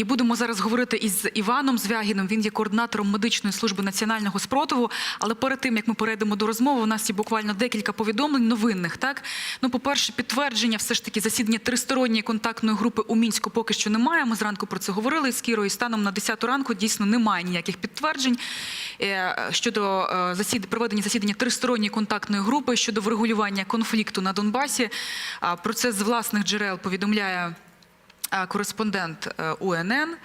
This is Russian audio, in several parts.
І будемо зараз говорити із Іваном Звягіним. Він є координатором медичної служби національного спротиву. Але перед тим як ми перейдемо до розмови, у нас є буквально декілька повідомлень новинних. Так ну, по-перше, підтвердження, все ж таки, засідання тристоронньої контактної групи у мінську поки що немає. Ми зранку про це говорили з Кірою. Станом на 10 ранку дійсно немає ніяких підтверджень е, щодо е, засід... проведення засідання тристоронньої контактної групи щодо врегулювання конфлікту на Донбасі. Про це з власних джерел повідомляє кореспондент е, УНН.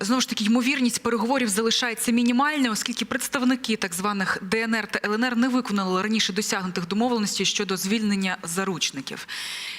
Знову ж таки, ймовірність переговорів залишається мінімальною, оскільки представники так званих ДНР та ЛНР не виконали раніше досягнутих домовленостей щодо звільнення заручників.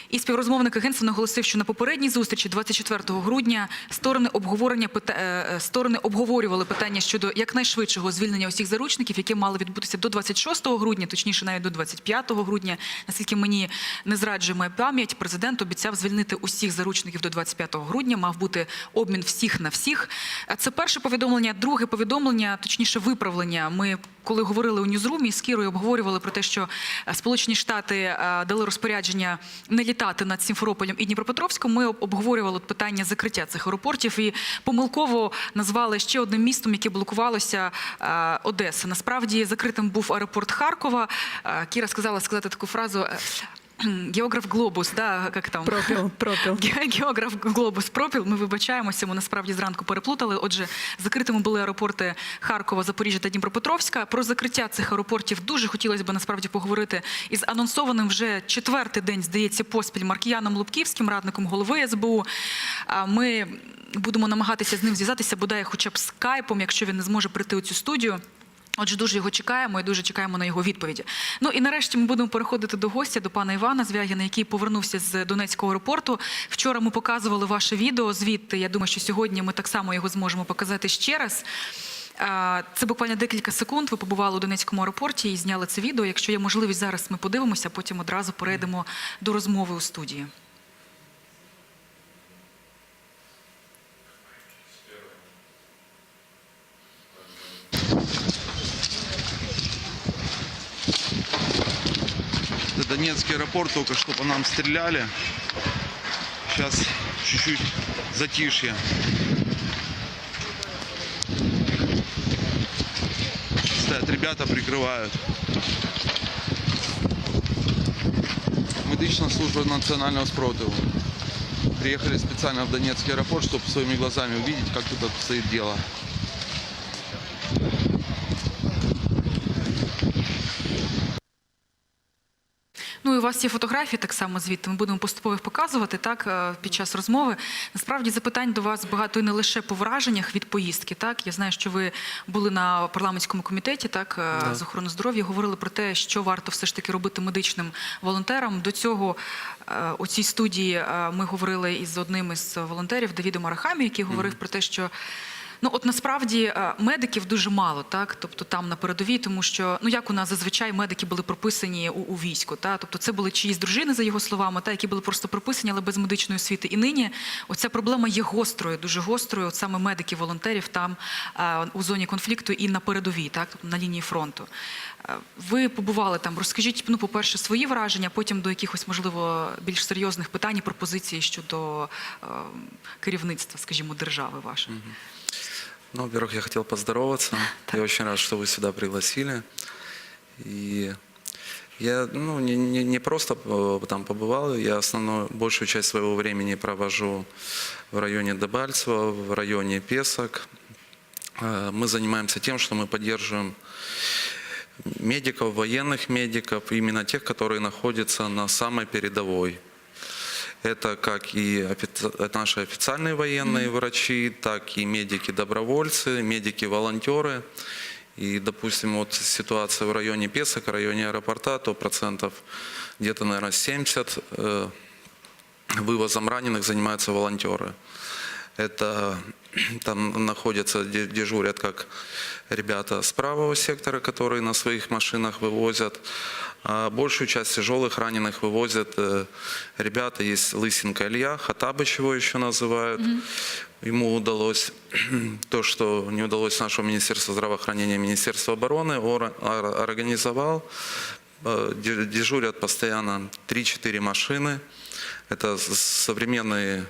І співрозмовник агентства наголосив, що на попередній зустрічі 24 грудня сторони обговорення е, е, сторони обговорювали питання щодо якнайшвидшого звільнення усіх заручників, яке мало відбутися до 26 грудня, точніше навіть до 25 грудня. Наскільки мені не зраджує моя пам'ять, президент обіцяв звільнити усіх заручників до 25 грудня. Мав бути обмін всіх на всіх. Це перше повідомлення. Друге повідомлення, точніше, виправлення. Ми коли говорили у Ньюзрумі з Кірою, обговорювали про те, що е, Сполучені Штати е, дали розпорядження не літати над Сімферополем і Дніпропетровськом. Ми обговорювали питання закриття цих аеропортів і помилково назвали ще одним містом, яке блокувалося е, Одеса. Насправді закритим був аеропорт Харкова. Кіра сказала сказати таку фразу. Географ Глобус, да, як там Пропіл, пропіл. Географ Глобус пропіл. Ми вибачаємося. Ми насправді зранку переплутали. Отже, закритими були аеропорти Харкова, Запоріжжя та Дніпропетровська. Про закриття цих аеропортів дуже хотілося б насправді поговорити із анонсованим вже четвертий день, здається, поспіль Маркіяном Лубківським, радником голови СБУ. Ми будемо намагатися з ним зв'язатися, бодай хоча б скайпом, якщо він не зможе прийти у цю студію. Отже, дуже його чекаємо і дуже чекаємо на його відповіді. Ну і нарешті ми будемо переходити до гостя, до пана Івана Звягіна, який повернувся з Донецького аеропорту. Вчора ми показували ваше відео звідти. Я думаю, що сьогодні ми так само його зможемо показати ще раз. Це буквально декілька секунд. Ви побували у Донецькому аеропорті і зняли це відео. Якщо є можливість, зараз ми подивимося, потім одразу перейдемо до розмови у студії. Донецкий аэропорт, только что по нам стреляли. Сейчас чуть-чуть затишье. Стоят ребята, прикрывают. Медична служба национального спротиву. Приехали специально в Донецкий аэропорт, чтобы своими глазами увидеть, как тут обстоит дело. Вас є фотографії так само звідти. Ми будемо поступово їх показувати так е, під час розмови. Насправді запитань до вас багато і не лише по враженнях від поїздки. Так я знаю, що ви були на парламентському комітеті, так е, з охорони здоров'я, говорили про те, що варто все ж таки робити медичним волонтерам. До цього е, у цій студії ми говорили із одним із волонтерів Давідом Арахамі, який говорив про те, що. Ну, от насправді е, медиків дуже мало, так тобто там на передовій, тому що ну як у нас зазвичай медики були прописані у, у війську, та тобто це були чиїсь дружини за його словами, та які були просто прописані, але без медичної освіти. І нині оця проблема є гострою, дуже гострою. От саме медиків, волонтерів там е, у зоні конфлікту і на передовій, так тобто на лінії фронту. Е, Ви побували там. Розкажіть, ну, по-перше, свої враження, потім до якихось можливо більш серйозних питань, і пропозицій щодо е, керівництва, скажімо, держави вашої. Ну, во-первых, я хотел поздороваться. Я очень рад, что вы сюда пригласили. И я ну, не, не, не просто э, там побывал, я основную, большую часть своего времени провожу в районе Дебальцево, в районе Песок. Э, Мы занимаемся тем, что мы поддерживаем медиков, военных медиков, именно тех, которые находятся на самой передовой. Это как и наши официальные военные врачи, так и медики-добровольцы, медики-волонтеры. И, допустим, вот ситуация в районе Песок, в районе аэропорта, то процентов где-то, наверное, 70 э, вывозом раненых занимаются волонтеры. Это там находятся, де- дежурят как ребята с правого сектора, которые на своих машинах вывозят. А большую часть тяжелых раненых вывозят э, ребята. Есть Лысенко Илья, Хатабыч его еще называют. Ему удалось то, что не удалось нашему Министерству здравоохранения, Министерству обороны, он ор- организовал. Э, де- Дежурят постоянно 3-4 машины. Это современные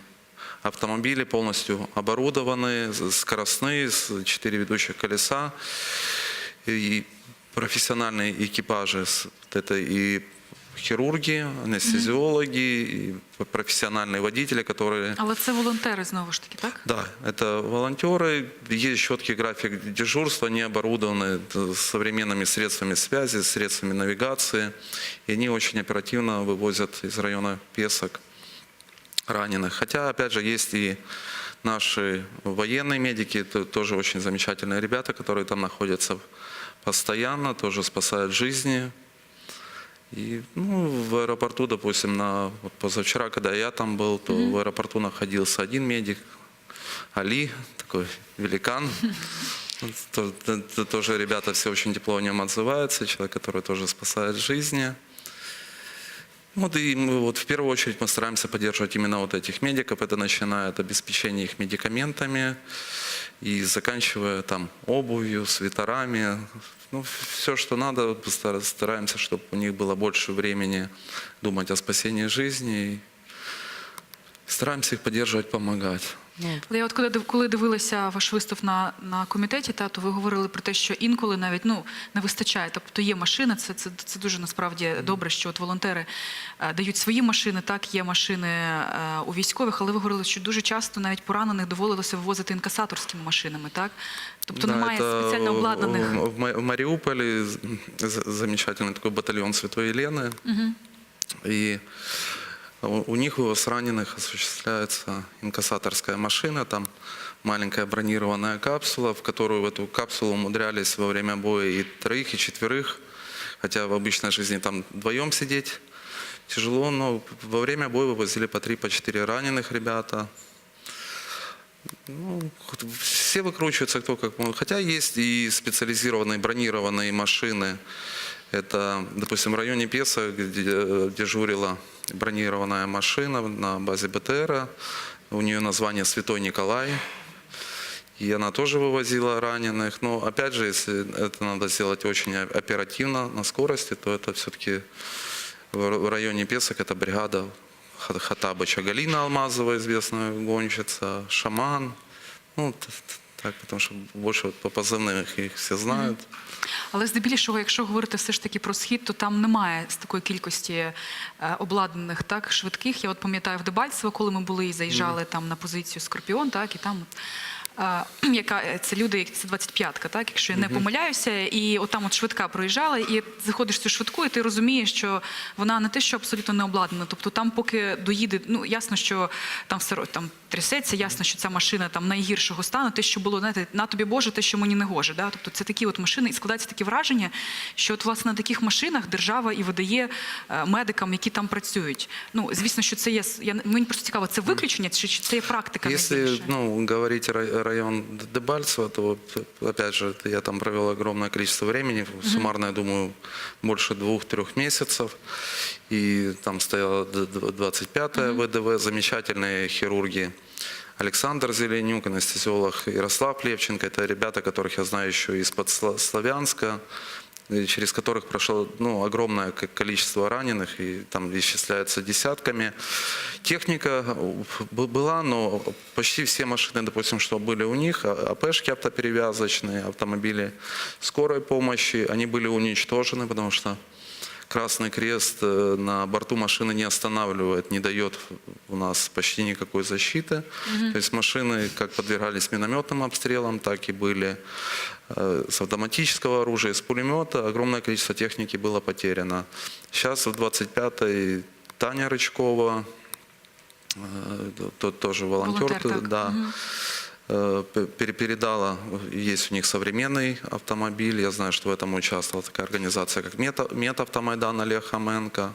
автомобили полностью оборудованы, скоростные, с 4 ведущих колеса. И профессиональные экипажи, вот это и хирурги, анестезиологи, профессиональные водители, которые Але це волонтери знову ж таки, так? да, это волонтеры, есть четкий график дежурства, они оборудованы э, современными средствами связи, средствами навигации, и они очень оперативно вывозят из района Песок раненых. Хотя, опять же, есть и наши военные медики, это тоже очень замечательные ребята, которые там находятся постоянно, тоже спасают жизни. И ну, в аэропорту, допустим, на, вот позавчера, когда я там был, то в аэропорту находился один медик, Али, такой великан. Тоже ребята все очень тепло о нем отзываются, человек, который тоже спасает жизни. Вот и мы вот в первую очередь мы стараемся поддерживать именно вот этих медиков. Это начиная от обеспечения их медикаментами и заканчивая там обувью, свитерами. Ну, все, что надо, стараемся, чтобы у них было больше времени думать о спасении жизни. И стараемся их поддерживать, помогать. Ну, Але я от коли див- коли дивилася ваш виступ на, на комітеті, та то ви говорили про те, що інколи навіть ну не вистачає. Тобто є машина, це, це, це дуже насправді добре, що от волонтери е, дають свої машини. Так, є машини е, у військових, але ви говорили, що дуже часто навіть поранених доводилося вивозити інкасаторськими машинами, так? Тобто Да, немає это спеціально обладнаних. В, в Ма- в Мариуполе з- з- замечательный такой батальон Святой Елены. И у, у них вывоз раненых осуществляется инкассаторская машина, там маленькая бронированная капсула, в которую в эту капсулу умудрялись во время боя и троих, и четверых, хотя в обычной жизни там вдвоем сидеть тяжело, но во время боя вывозили по три, по четыре раненых ребята. Ну, все выкручиваются кто как может. Хотя есть и специализированные бронированные машины. Это, допустим, в районе Песа, где дежурила бронированная машина на базе БТРа. У нее название «Святой Николай». И она тоже вывозила раненых. Но, опять же, если это надо сделать очень оперативно, на скорости, то это все-таки в районе Песок это бригада Ха- Хатабыча Галина Алмазова, известная гонщица, Шаман. Ну, так, тому що більше от, по позивних їх всі знають. Але здебільшого, якщо говорити все ж таки про схід, то там немає з такої кількості е, обладнаних так швидких. Я от пам'ятаю в Дебальцево, коли ми були і заїжджали там на позицію Скорпіон, так і там. от, Яка е, це люди, це 25-ка, так, якщо я не помиляюся, і отам от швидка проїжджала, і заходиш в цю швидку, і ти розумієш, що вона не те, що абсолютно не обладнана. Тобто там, поки доїде, ну ясно, що там все там трясеться, ясно, що ця машина там найгіршого стану, те, що було, знаєте, на тобі Боже, те, що мені не гоже. Да? Тобто це такі от машини, і складається таке враження, що от власне на таких машинах держава і видає е, медикам, які там працюють. Ну звісно, що це є я мені просто цікаво, це виключення чи, чи це є практика найбільше? ну, говорить ра- район Дебальцево, то опять же, я там провел огромное количество времени, суммарно, я думаю, больше двух-трех месяцев. И там стояла д- д- 25-я ВДВ, замечательные хирурги. Александр Зеленюк, анестезиолог Ярослав Левченко. Это ребята, которых я знаю еще из-под Сла- Славянска, через которых прошло ну, огромное количество раненых, и там исчисляется десятками. Техника б- была, но почти все машины, допустим, что были у них, а- АПшки автоперевязочные, автомобили скорой помощи, они были уничтожены, потому что Красный Крест э, на борту машины не останавливает, не дает у нас почти никакой защиты. То есть машины как подвергались минометным обстрелам, так и были э, с автоматического оружия, с пулемета. Огромное количество техники было потеряно. Сейчас в 25-й Таня Рычкова, э, тот тоже волонтер, да, э, п- пере- передала, есть у них современный автомобиль, я знаю, что в этом участвовала такая организация, как Мета, Метавтомайдан Олег Хоменко.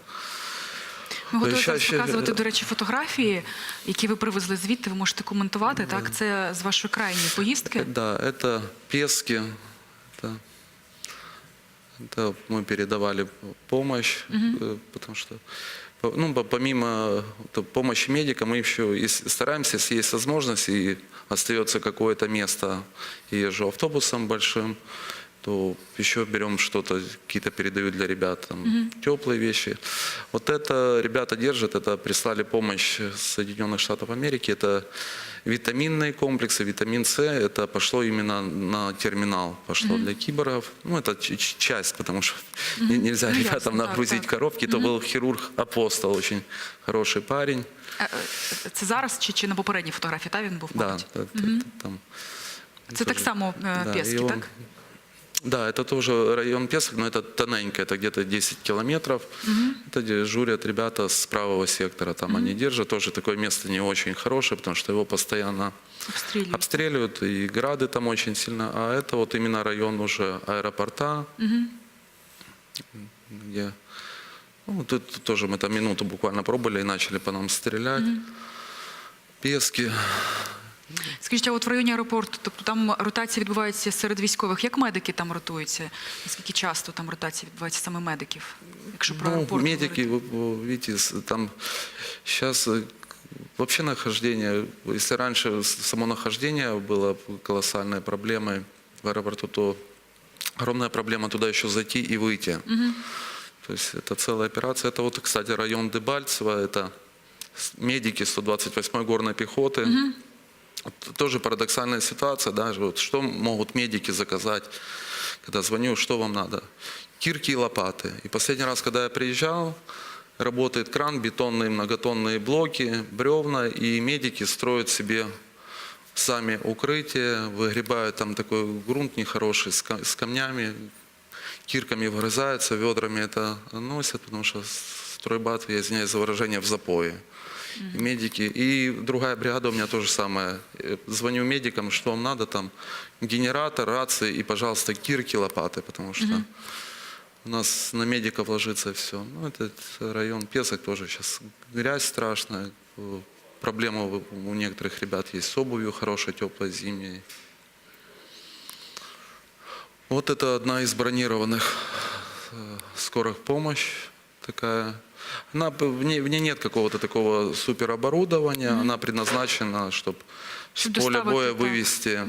Ми готові Ща- зараз ще- показувати, до речі, фотографії, які ви привезли звідти. Ви можете коментувати. Так, це з вашої крайньої поїздки. Да, это Пески, это, это мы передавали помощь, э, потому что по- ну, по- помимо то, помощи медикам, мы еще и с- стараемся, если есть возможность, и остается какое-то место, и езжу автобусом большим, то еще берем что-то, какие-то передают для ребят, там, теплые вещи. Вот это ребята держат, это прислали помощь с Соединенных Штатов Америки, это витаминные комплексы, витамин С, это пошло именно на терминал, пошло для киборгов. Ну, это ч- ч- часть, потому что не- нельзя Ну, ребятам ясно, так, нагрузить так. коробки. Это был хирург Апостол, очень хороший парень. Е, е, Це зараз чи, чи на попередній фотографії? Та він був Да, мабуть? т- т- т- там. Це так само е, Да, Пєски, и он- так? Да, это тоже район Песок, но это тоненько, это где-то 10 километров. Это дежурят ребята с правого сектора, там они держат. Тоже такое место не очень хорошее, потому что его постоянно Обстрілюють. обстреливают, и грады там очень сильно. А это вот именно район уже аэропорта, где... Ну, тут тоже мы там минуту буквально пробыли и начали по нам стрелять. Пески. Скажіть, а от в районі аеропорту, тобто там ротація відбувається серед військових. Як медики там ротуються? Наскільки часто там ротація відбувається саме медиків? Якщо про Ну, аеропорт медики, говорити? вы, вы видите, с- там сейчас вообще нахождение, если раньше с- само нахождение было колоссальной проблемой в аэропорту, то огромная проблема туда еще зайти и выйти. То есть это целая операция. Это вот, кстати, район Дебальцево, это с- медики 128-й горной пехоты. Вот Тоже парадоксальная ситуация, да, вот что могут медики заказать, когда звоню, что вам надо? Кирки и лопаты. И последний раз, когда я приезжал, работает кран, бетонные многотонные блоки, бревна, и медики строят себе сами укрытие, выгребают там такой грунт нехороший с ка- с камнями, кирками вгрызаются, ведрами это носят, потому что стройбат, я извиняюсь за выражение, в запое. И медики. И другая бригада у меня то же самое. Э, Звоню медикам, что вам надо там, генератор, рации и, пожалуйста, кирки, лопаты, потому что у нас на медиков ложится все. Ну, этот район Песок тоже сейчас грязь страшная. Э, Проблема у у некоторых ребят есть с обувью хорошей, теплой, зимней. Вот это одна из бронированных э, скорых помощь такая. Она, в, ней, в ней нет какого-то такого супероборудования, она предназначена, чтобы с поля боя вывести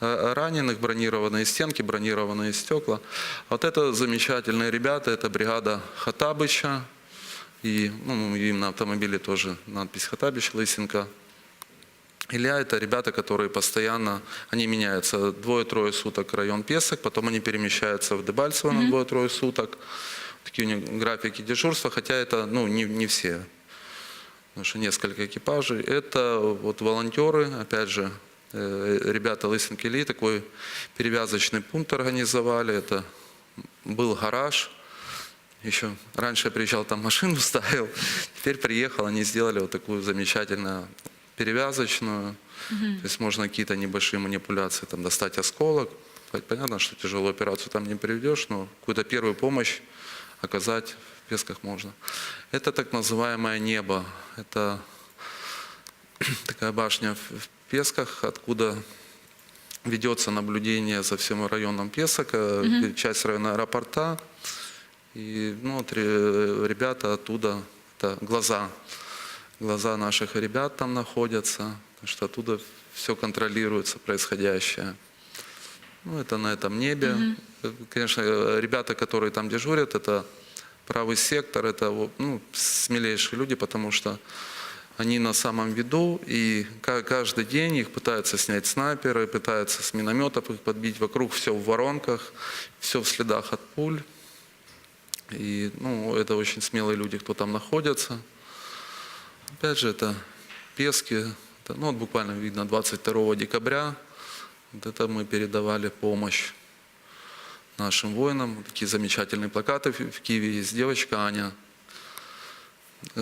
э, раненых, бронированные стенки, бронированные стекла. Вот это замечательные ребята, это бригада Хатабыча, и ну, им на автомобиле тоже надпись Хатабыч, Лысенко. Илья – это ребята, которые постоянно, они меняются двое-трое суток район Песок, потом они перемещаются в Дебальцево на двое-трое суток. Такие у них графики дежурства, хотя это ну, не, не все, потому что несколько экипажей. Это вот волонтеры, опять же, э, ребята Лысенко Ильи такой перевязочный пункт организовали. Это был гараж, еще раньше я приезжал, там машину ставил. Теперь приехал, они сделали вот такую замечательную перевязочную. То есть можно какие-то небольшие манипуляции, там достать осколок. Пон- Понятно, что тяжелую операцию там не приведешь, но какую-то первую помощь оказать в Песках можно. Это так называемое небо. Это такая башня в Песках, откуда ведется наблюдение за всем районом Песок, э, часть района аэропорта. И ну, ре- ребята оттуда, это глаза, глаза наших ребят там находятся, потому что оттуда все контролируется происходящее. Ну, это на этом небе. Э, Конечно, ребята, которые там дежурят, это правый сектор, это ну, смелейшие люди, потому что они на самом виду, и ка- каждый день их пытаются снять снайперы, пытаются с минометов их подбить, вокруг все в воронках, все в следах от пуль. И ну, это очень смелые люди, кто там находится. Опять же, это Пески, это, ну, вот буквально видно 22 декабря, вот это мы передавали помощь нашим воинам. Вот Такие замечательные плакаты в в Киеве есть. Девочка Аня,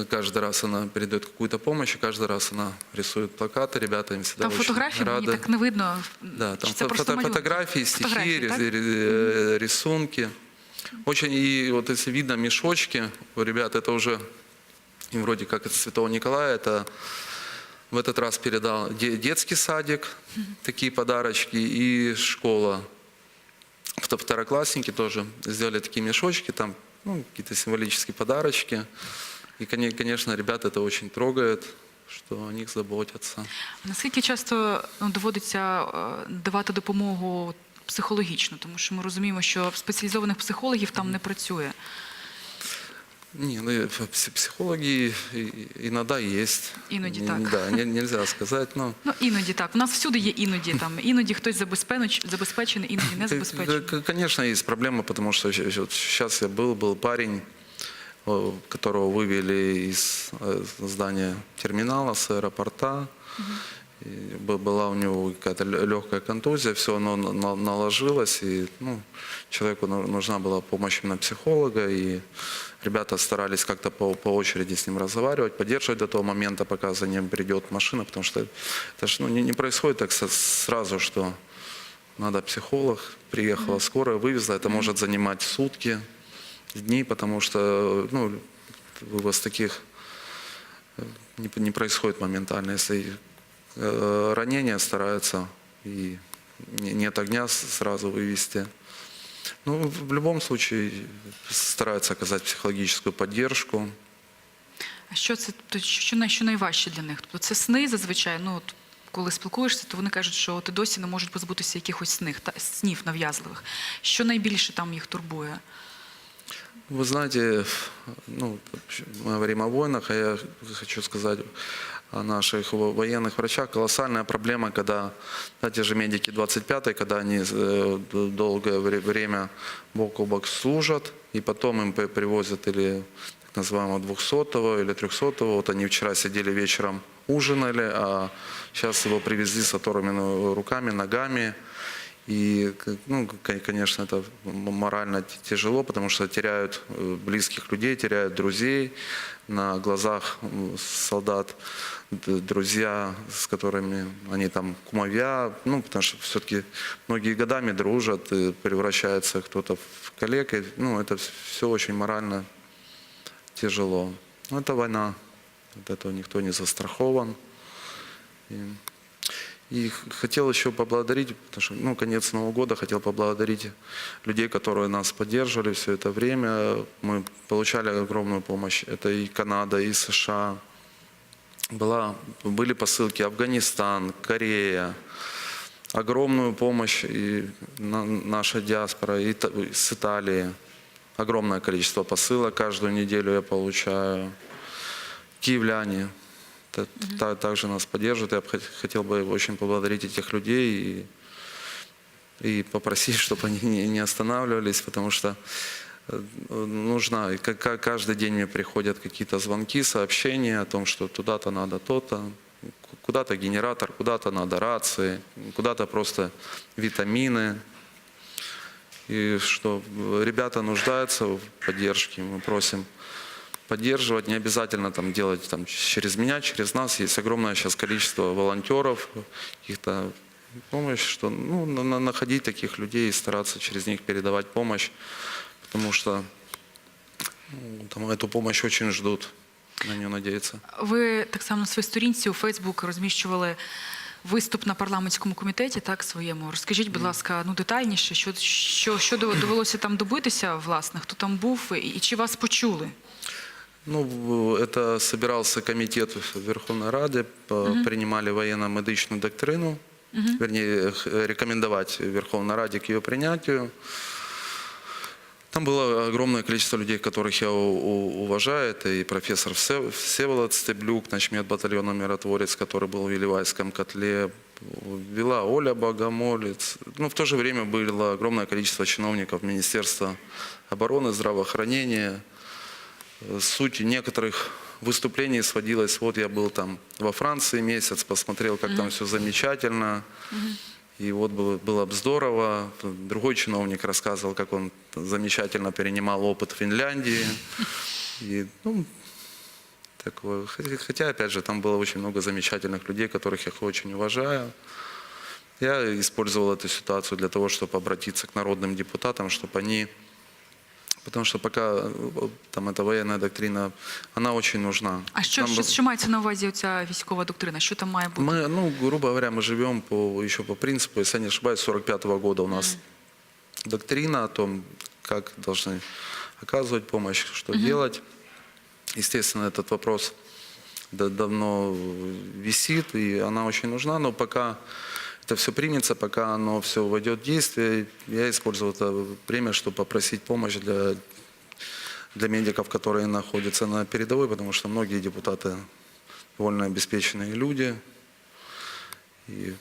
каждый раз она передает какую-то помощь, и каждый раз она рисует плакаты. Ребята им всегда Там очень фотографії мені рады. так не видно. Да, там Чи це фо- просто фото- малюнки? фотографии, стихи, Фотографії, так? ре- ре- рисунки. Очень, и вот если видно мешочки, у ребят это уже, им вроде как из Святого Николая, это в этот раз передал де- детский садик, такие подарочки, и школа. Вто- Второклассники тоже сделали такие мешочки, там ну, какие-то символические подарочки. И, коне- конечно, ребят это очень трогает, что о них заботятся. Наскільки часто ну, доводиться е, давати допомогу психологічно, тому що ми розуміємо, що спеціалізованих психологів там не працює. Не, ну, и пс- психологи и- иногда есть. Иноді Не- так. Да, не- нельзя сказать, но... Ну іноді так. У нас всюди є іноді там. Іноді хтось забезпеч... забезпечений, іноді не К- забезпечений. к- Конечно, есть проблема, потому что сейчас я был, был парень, о, которого вывели из э, здания терминала, с аэропорта. И б- была у него какая-то легкая контузия, все оно на- на- наложилось, и ну, человеку ну- нужна была помощь именно психолога, и ребята старались как-то по, по очереди с ним разговаривать, поддерживать до того момента, пока за ним придет машина, потому что это ж, ну, не, не происходит так сразу, что надо психолог, приехала скорая, вывезла, это может занимать сутки, дни, потому что ну, вывоз таких э, не, не происходит моментально. Если э, ранение стараются и не- нет огня с- сразу вывести. Ну, в в любом случае стараются оказать психологическую поддержку. А що це то що, най- що найважче для них? Тобто це сни зазвичай. Ну от коли спілкуєшся, то вони кажуть, що ти досі не можуть позбутися якихось сних та снів нав'язливих. Що найбільше там їх турбує? Вы знаете, ну, мы говорим о войнах, а я хочу сказать о наших во- военных врачах. Колоссальная проблема, когда да, те же медики 25-й, когда они э, долгое вре- время бок о бок служат, и потом им при- привозят или так называемого 200-го или 300-го. Вот они вчера сидели вечером, ужинали, а сейчас его привезли с оторванными руками, ногами. И, ну, конечно, это морально тяжело, потому что теряют э, близких людей, теряют друзей на глазах солдат, друзья, с которыми они там кумовья, ну, потому что все-таки многие годами дружат, и превращается кто-то в коллег, и, ну, это все очень морально тяжело. Ну, это война, от этого никто не застрахован. И и хотел еще поблагодарить, потому что, ну, конец Нового года, хотел поблагодарить людей, которые нас поддерживали все это время. Мы получали огромную помощь. Это и Канада, и США. Была, были посылки Афганистан, Корея. Огромную помощь и на- наша диаспора и с Италии. Огромное количество посылок каждую неделю я получаю. Киевляне та- та- также нас поддерживают. Я хотел бы очень поблагодарить этих людей и, и попросить, чтобы они не, не останавливались, потому что э, нужна, каждый день мне приходят какие-то звонки, сообщения о том, что туда-то надо то-то, ку- куда-то генератор, куда-то надо рации, куда-то просто витамины, и что ребята нуждаются в поддержке, мы просим поддерживать, не обязательно там делать там, через меня, через нас. Есть огромное сейчас количество волонтеров, каких-то помощь, что ну, на- на- находить таких людей и стараться через них передавать помощь, потому что ну, там эту помощь очень ждут, на нее надеются. Ви так само на своїй сторінці у Фейсбук розміщували виступ на парламентському комітеті, так своєму. Розкажіть, будь ласка, ну детальніше, що, що, що дов- довелося там добитися, власне, хто там був і, і чи вас почули? Ну, это собирался комитет Верховной Раде, по- принимали военно-медичную доктрину, вернее, х- рекомендовать Верховной Раде к ее принятию. Там было огромное количество людей, которых я уважаю. Это и профессор Все- Всеволод Стеблюк, начмет батальона «Миротворец», который был в Елевайском котле. Вела Оля Богомолец. Ну, в то же время было огромное количество чиновников Министерства обороны, здравоохранения. Суть некоторых выступлений сводилась, вот я был там во Франции месяц, посмотрел, как там все замечательно. И вот было, было бы здорово. Другой чиновник рассказывал, как он замечательно перенимал опыт Финляндии. И, ну, такое. Хотя, опять же, там было очень много замечательных людей, которых я очень уважаю. Я использовал эту ситуацию для того, чтобы обратиться к народным депутатам, чтобы они Потому что пока э, там эта военная доктрина, она очень нужна. А що, Нам що, бы- що мається на увазі оця військова доктрина? Що там має бути? Мы, ну, грубо говоря, мы живем по, еще по принципу, если я не ошибаюсь, 45 года у нас доктрина о том, как должны оказывать помощь, что делать. Естественно, этот вопрос да- давно висит, и она очень нужна, но пока это все примется, пока оно все войдет в действие. Я использовал это время, чтобы попросить помощь для, для медиков, которые находятся на передовой, потому что многие депутаты довольно обеспеченные люди. И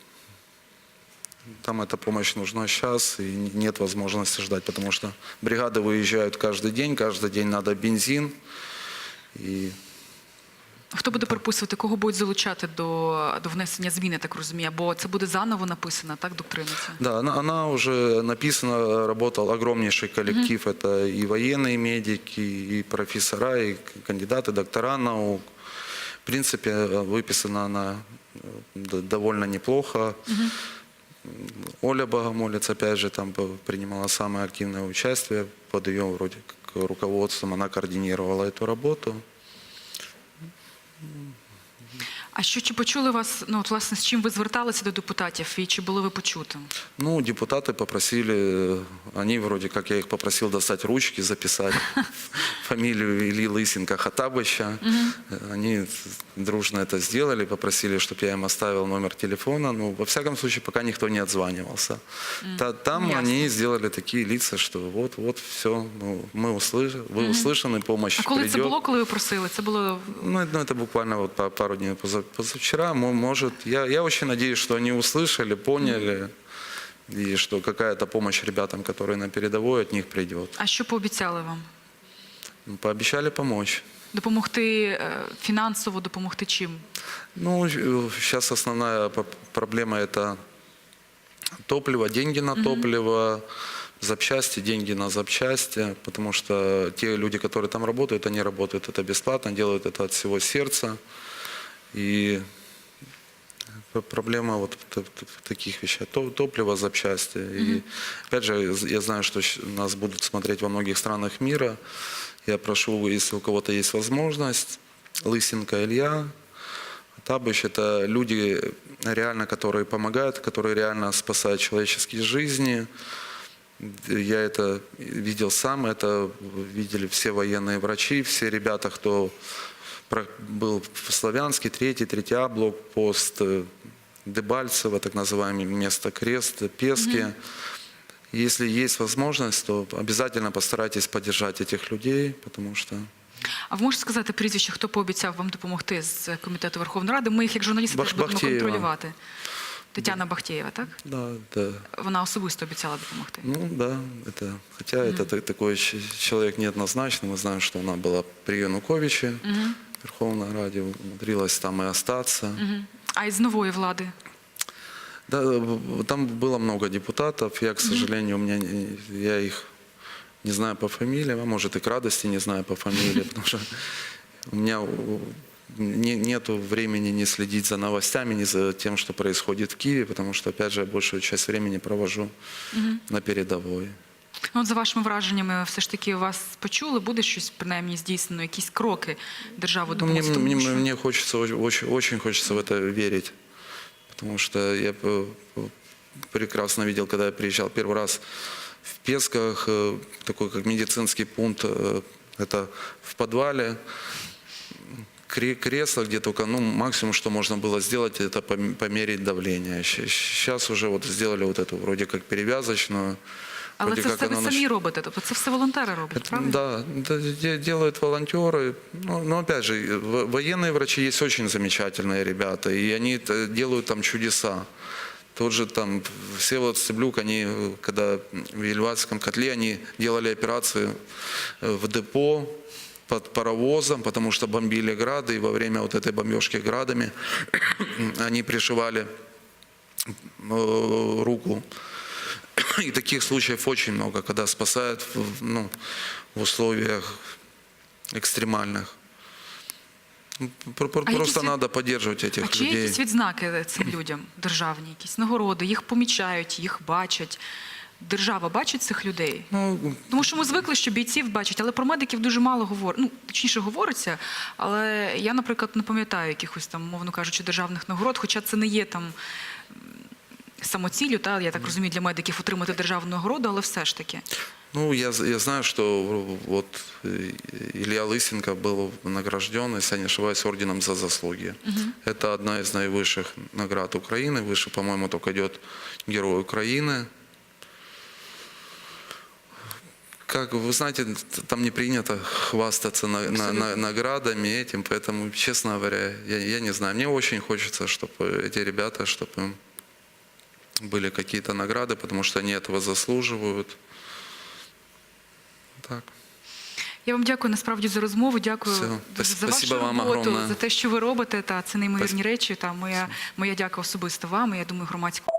там эта помощь нужна сейчас, и нет возможности ждать, потому что бригады выезжают каждый день, каждый день надо бензин. И Хто буде приписувати, кого будуть залучати до, до внесення змін, я так розумію? Бо це буде заново написана, так, доктрина ця? Да, она, она уже написана, работал огромнейший коллектив. Это и военные медики, и профессора, и к- кандидаты, доктора наук. В принципе, э, выписана она э, д- довольно неплохо. М, Оля Богомолец, опять же, там п- принимала самое активное участие под ее вроде как руководством. Она координировала эту работу. Mm. А що чи почули вас? Ну от власне з чим ви зверталися до депутатів, і чи були ви почути? Ну, депутаты попросили, э, они вроде как я их попросил достать ручки, записать фамилию Ильи Лысенко Хатабыча. Э, Они дружно это сделали, попросили, чтобы я им оставил номер телефона. Ну, во всяком случае, пока никто не отзванивался. Та- Там Ясно. они сделали такие лица, что вот, вот, все, ну, мы услышали, вы услышаны, помощь А коли придет. це було, коли ви просили? Це було Ну, это, ну, это буквально вот па- пару дней поза- позавчера. Мо- Может, я, я очень надеюсь, что они услышали, поняли, и что какая-то помощь ребятам, которые на передовой, от них придет. а що пообіцяли вам? Ну, Пообещали помочь. Допомогти е, фінансово, допомогти чим? Ну, сейчас основная проблема это топливо, деньги на топливо, запчасти, деньги на запчасти, потому что те люди, которые там работают, они работают это бесплатно, делают это от всего сердца. И проблема вот таких. То- Топливо, запчасти. И опять же, я знаю, что нас будут смотреть во многих странах мира. Я прошу, если у кого-то есть возможность, Лысенко Илья, Табыч – это люди, реально, которые помогают, которые реально спасают человеческие жизни. Я это видел сам, это видели все военные врачи, все ребята, кто был в Славянске, третий, третий А, блокпост, э, Дебальцево, так называемое место Крест, Пески. Если есть возможность, то обязательно постарайтесь поддержать этих людей, потому что А ви можете сказати прізвище, хто пообіцяв вам допомогти з комітету Верховної Ради? Ми їх як журналісти Бах- теж будемо Бахтєєва. контролювати. Тетяна Бахтєєва, так? да, да, Вона особисто обіцяла допомогти. Ну да, это, хотя это та- такой ч- человек неоднозначный. Мы знаем, что она была при Януковиче, в Верховной Раде, умудрилась там и остаться. Мгм. А із нової влади? Да, в- там было много депутатов. Я, к сожалению, у меня я их не знаю по фамилиям, а может и к радости не знаю по фамилии, потому что у меня не, нету времени не следить за новостями, не за тем, что происходит в Киеве, потому что, опять же, я большую часть времени провожу на передовой. Ну, от за вашими враженнями, все ж таки вас почули, буде щось принаймні здійснено, якісь кроки держави Ну, мне, допомоги? мне, Тому що- мне хочется, очень, очень, очень хочется в это верить. Потому что я э, прекрасно видел, когда я приезжал первый раз в Песках, э, такой как медицинский пункт, э, это в подвале, кре- кресло, где только, ну, максимум, что можно было сделать, это пом- померить давление. Сейчас уже вот сделали вот эту вроде как перевязочную. Але це все ви нач- самі робите, тобто це все волонтери роблять, правильно? Да, да, де- делают волонтеры. Ну, но опять же, военные врачи есть очень замечательные ребята, и они делают там чудеса. Тот же там Всеволод Стеблюк, они, когда в Ельватском котле, они делали операцию э, в депо под паровозом, потому что бомбили грады, и во время вот этой бомбежки градами они пришивали э, руку и таких случаев очень много, когда спасают в, ну, в условиях экстремальных. Ну, про- про- А Просто якісь від- надо поддерживать этих А чи є людей. якісь відзнаки цим людям державні, якісь нагороди, їх помічають, їх бачать. Держава бачить цих людей? Ну, Тому що ми звикли, що бійців бачать, але про медиків дуже мало говорить. Ну, точніше говориться, але я, наприклад, не пам'ятаю якихось там, мовно кажучи, державних нагород, хоча це не є там м, самоціллю, та я так розумію, для медиків отримати державну нагороду, але все ж таки. Ну, я, з- я знаю, что вот э, Илья Лысенко был награжден, если я не ошибаюсь, орденом за заслуги. Это одна из наивысших наград Украины. Выше, по-моему, только идет Герой Украины. Как вы знаете, т- там не принято хвастаться на- на- на- наградами этим, поэтому, честно говоря, я, я не знаю. Мне очень хочется, чтобы эти ребята, чтобы были какие-то награды, потому что они этого заслуживают. Так. Я вам дякую насправді за розмову. Дякую Все. дуже за Спасибо вашу вам роботу, огромне. за те, що ви робите. Та це неймовірні Спасибо. речі. Та моя моя дяка особисто вам. і Я думаю, громадському.